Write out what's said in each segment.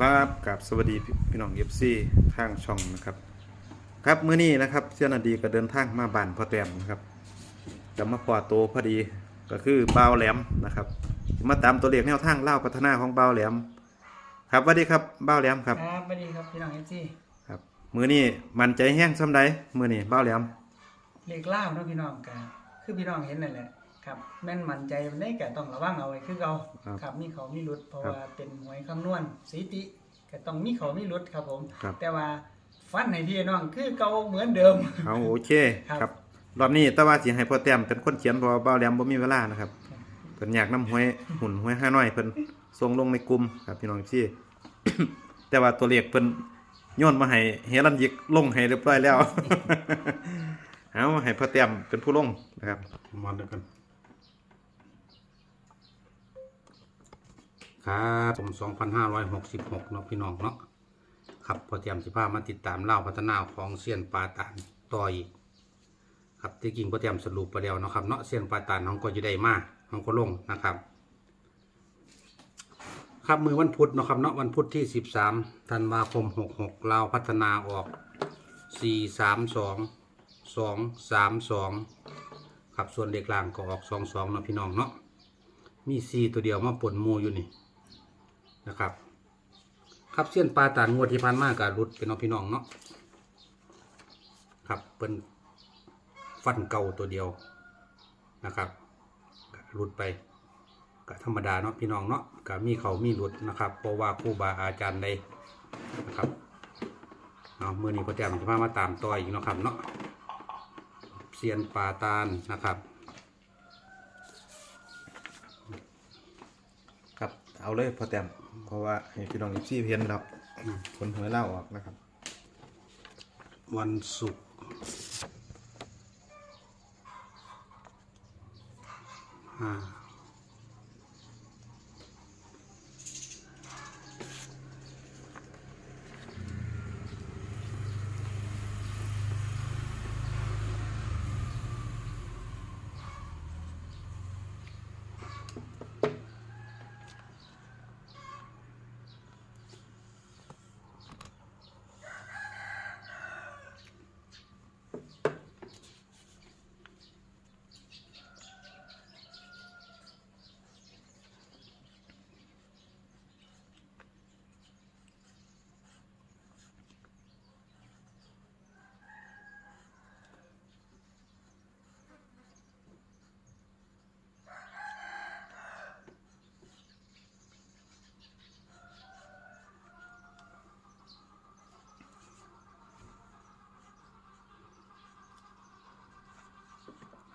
ครับกับสวัสดีพี่พี่น้องเอฟซีทางช่องนะครับ ครับมื้อนี้นะครับเจ้าหน้าดีก็เดินทางมาบ้านพ่อแต้มนะครับจะมาพอโตพอดีก็คือบ่าวแหลมนะครับมาตามตัวเลขแนวทางเล่าวพัฒนาของบ่าวแหลม ครับสวัสดีครับบ่าวแหลมครับครับสวัสดีครับพี่น้องเอฟซีครับมื้อนี้มันใจแห้งส่ำใดมื้อนี้บ่าวแหลมเลขเล่าเนาะพี่น้องกันคือพี่น้องเห็นนั่นแหละ ครับแม่นมั่นใจมันได้ก็ต้องระวังเอาไว้คือเราครับมีเขามีหลุดเพราะว่าเป็นหวยคำนวณสถิติก็ต้องมีเขามีหลุดครับผม ครับ แต่ว่าฟันให้พี่น้องคือเก่าเหมือนเดิม เอาโอเคครับ ครับ รอบนี้แต่ว่าสิให้พ่อแต้มเป็นคนเขียนเพราะว่าบ่าวแหลมบ่มีเวลานะครับเพิ่นอยากนำหวยหุ่นหวยห้าน้อยเพิ่นส่งลงในกลุ่มครับพี่น้องพี่ แต่ว่าตัวเลขเพิ่นโยนมาให้เฮลันยิกลงให้เรียบร้อยแล้ว เอาให้พ่อแต้มเป็นผู้ลงนะครับมาด้วยกัน ครับผม2566เนาะพี่น้องเนาะครับพอเตรียมสิพามาติดตามเล่าพัฒนาของเซียนปลาตานต่ออีกครับที่จริงพอเตรียมสรุปไปแล้วเนาะครับเนาะเซียนปลาตานของก็จะได้มากของก็ลงนะครับครับมือวันพุธเนาะครับเนาะวันพุธที่ 13ธันวาคม 66ลาพัฒนาออก 432 232ครับส่วนเด็กล่างก็ออก 22เนาะพี่น้องเนาะมี 4 ตัวเดียวมาปนมูอยู่นี่ นะครับ ครับเส้นปลาตานงวดที่ผ่านมากับรุดเป็นเนาะพี่น้องเนาะครับเป็นฟันเก่าตัวเดียวนะครับรุดไปก็ธรรมดาเนาะพี่น้องเนาะก็มีเขามีหลุดนะครับเพราะว่าครูบาอาจารย์ใดนะครับเนาะมือนี้พ่อแจมจะพามาตามต่ออีกเนาะครับเนาะเซียนปาตานนะครับ ครับ เอาเลยพอแต้มเพราะว่าให้พี่น้องพี่เห็นแล้วคนหวยเล่าออกนะครับ วันศุกร์ห้า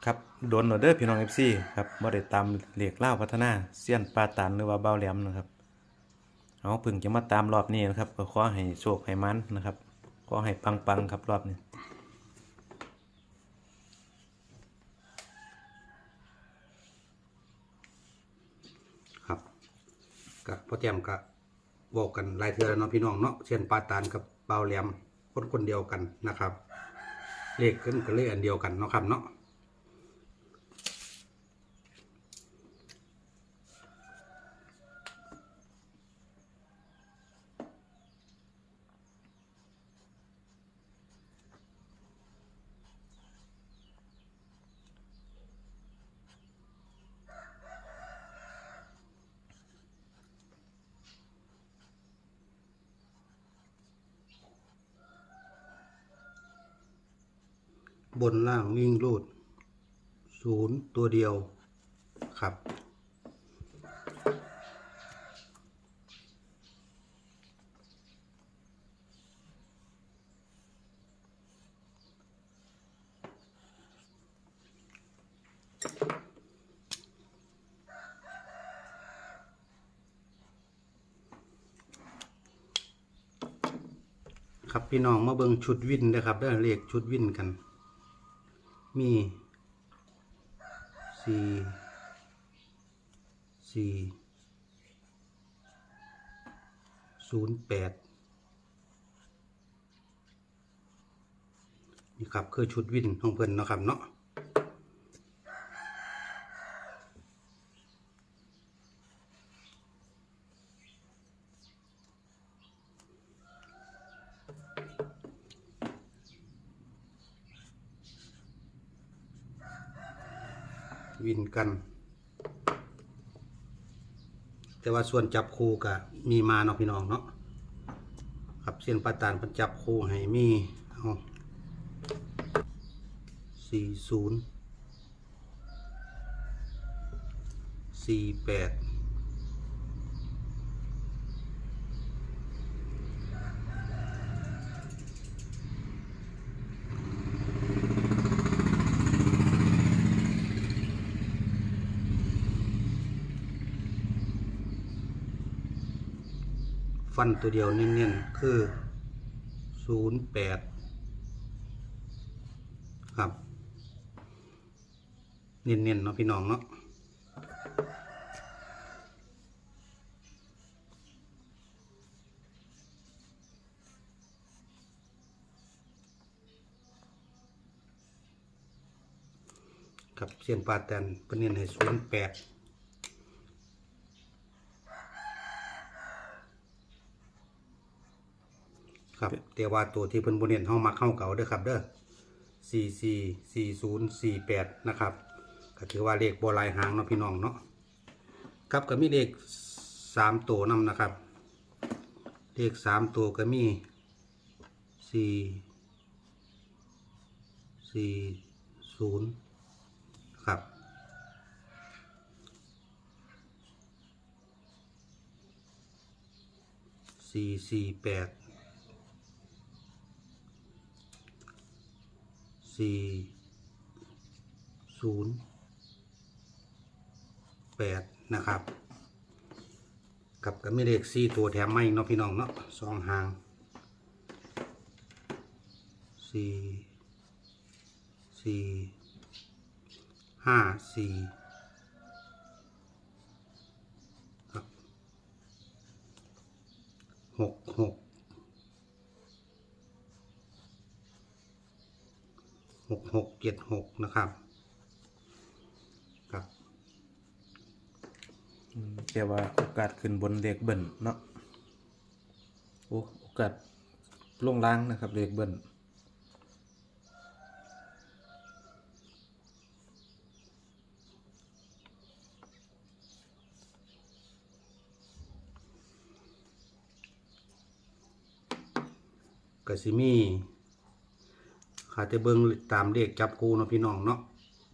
ครับโดนหนเด้อพี่น้องเอฟซีครับบ่ได้ตามเลขเล่าพัฒนาเซียนปลาตานหรือว่าเบาแหลมนะครับเอาพึ่งจะมาตามรอบนี้นะครับ ก็ขอให้โชคให้มันนะครับขอให้ปังๆครับรอบนี้ครับกับพ่อแจมกับบอกกันลายเทือแล้วเนาะพี่น้องเนาะเช่นปาตานกับเบาแหลมคนคนเดียวกันนะครับ เลขขึ้นก็เลขอันเดียวกันเนาะครับเนาะ บนล่างวิ่งรูดศูนย์ตัวเดียวครับครับพี่น้องมาเบิ่งชุดวินนะครับได้เลขชุดวินกัน มีสี่สี่ศูนย์แปดนี่ครับคือชุดวินของเพิ่นเนาะครับเนาะ วิน กัน แต่ว่าส่วนจับคู่ก็มีมาเนาะพี่น้องเนาะครับเส้นปาตานเพันจับคู่ให้มีเอาสี่ศูนย์สี่แปด ฟันตัวเดียวเน้นๆคือศูนย์แปดครับ เน้นๆเนาะพี่น้องเนาะกับเสียนปาแตนเป็นเน้นให้ศูนย์แปด ครับแต่ว่าตัวที่เพิ่นบนเน้นห้องมักเข้าเก่าเด้อครับ เด้อสี่สี่สี่ศูนย์สี่แปดนะครับก็ถือว่าเลขโบหลายหางเนาะพี่น้องเนาะครับก็มีเลขสามตัวนำนะครับ เลขสามตัวก็มีสี่สี่ศูนย์ครับสี่สี่แปด สี่ศูนย์แปดนะครับ กับก็ไม่เลขสี่ตัวแถมไม่เนาะพี่น้องเนาะสองหางสี่สี่ห้าสี่ครับหกหกหกหก เจ็ดหกนะครับครับอืมแต่ว่าโอกาสขึ้นบนเลขเบิ้ลเนาะโอ้โอกาสลงล่างนะครับเลขเบิ้ลกสิมี ขาจะเบิ้งตามเลขจับคู่เนาะพี่น้องเนาะ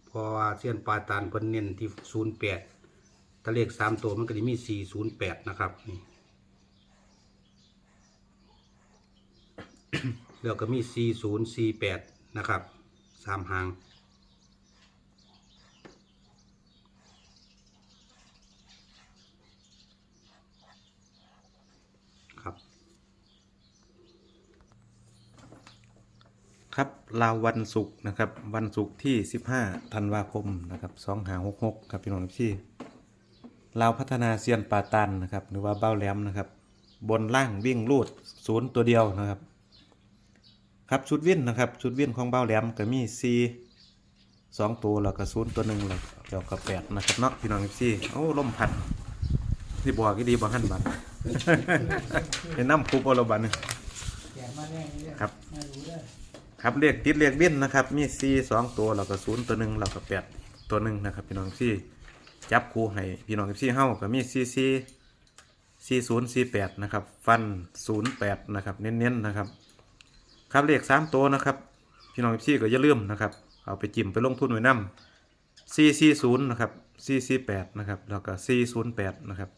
เพราะว่าเส้นปลาตานเพิ่นเน้นที่ศูนย์แปดถ้าเลขสามตัวมันก็จะมีสี่ศูนย์แปดนะครับนี่แล้วก็มีสี่ศูนย์สี่แปดนะครับสามหาง ครับลาววันศุกร์นะครับ วันศุกร์ที่ 15ธันวาคมนะครับ2566ครับพี่น้องพี่ลาวพัฒนาเซียนปาตันนะครับ หรือว่าเบ้าแหลมนะครับ บนล่างวิ่งลูดศูนย์ตัวเดียวนะครับ ครับชุดวิ่นนะครับชุดวิ่นของเบ้าแหลมก็มีซีสองตัวแล้วก็ศูนย์ตัวหนึ่งแล้วเกี่ยวกับแปดนะครับเนาะพี่น้องพี่โอ้ลมพัดที่บอกก็ดีบางหันบันเป็นน้ำคูปอลบันแกมาน่นี่เด้อครับมารู้เด้อ ครับเลขติดเลขเบี้ยนนะครับ มีซีสองตัวแล้วก็ศูนย์ตัวหนึ่งแล้วก็แปดตัวหนึ่งนะครับ พี่น้องซี่จับคู่ให้พี่น้องซี่เฮ้าก็มีซีซีซีศูนย์ซีแปดนะครับ ฟันศูนย์แปดนะครับ เน้นๆนะครับ ครับเลขสามตัวนะครับ พี่น้องซี่ก็อย่าลืมนะครับ เอาไปจิ้มไปลงทุนไว้นำซีซีศูนย์นะครับซีซีแปดนะครับแล้วก็ซีศูนย์แปดนะครับ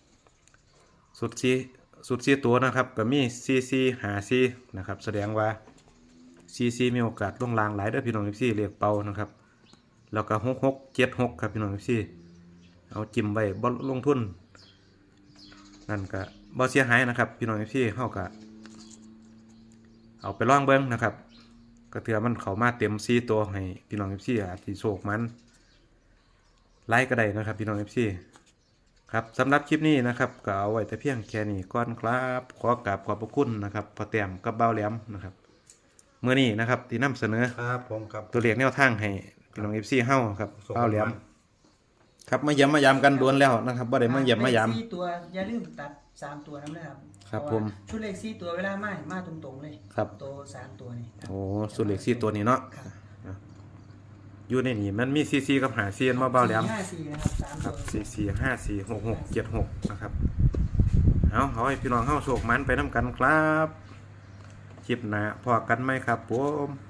สุดซีสุดซีตัวนะครับก็มีซีซีหาซีนะครับ แสดงว่า ซีซีมีโอกาสล่วงลางหลายเด้อพี่น้องซีเรียกเป่านะครับ แล้วก็หกหกเจ็ดหกครับพี่น้องซีเอาจิ้มไว้บ่ลงทุนนั่นก็บ่เสียหายนะครับ พี่น้องซีเฮาก็เอาไปล่องเบิ่งนะครับ ก็เถื่อมันเข้ามาเต็มซีตัวให้พี่น้องซีอาจสิโศกมันไล่ก็ได้นะครับพี่น้องซีครับสำหรับคลิปนี้นะครับก็เอาไว้แต่เพียงแค่นี้ก่อนครับ ขอกราบขอบพระคุณนะครับพอแต้มกับเบ้าแหลมนะครับ เมื่อนี้นะครับที่นำเสนอ ครับผมครับ ตัวเลขแนวทางให้พี่น้องเอฟซีเฮ้าครับเข้าเป้าเหลี่ยมครับมาเยี่ยมมาย้มกันล้วนแล้วนะครับบ่ได้มาย้ำมาย้ เลขสี่ตัวอย่าลืมตัดสามตัวนั้นเลยครับครับผมชุดเลขสี่ตัวเวลาไม่มาตรงๆเลยครับตัวสามตัวนี่โอ้สุดนเลขสี่ตัวนี้เนาะอยู่ในนี้มันมีซีซีกับหาเซียนมาเป้าแหลมห้าสี่นะครับสามสี่สี่ห้าสี่หกหกเจ็ดหกนะครับ เอาเอให้พี่น้องเข้าโชคมันไปน้ำกันครับ คลิปน้าพอกันไหมครับผม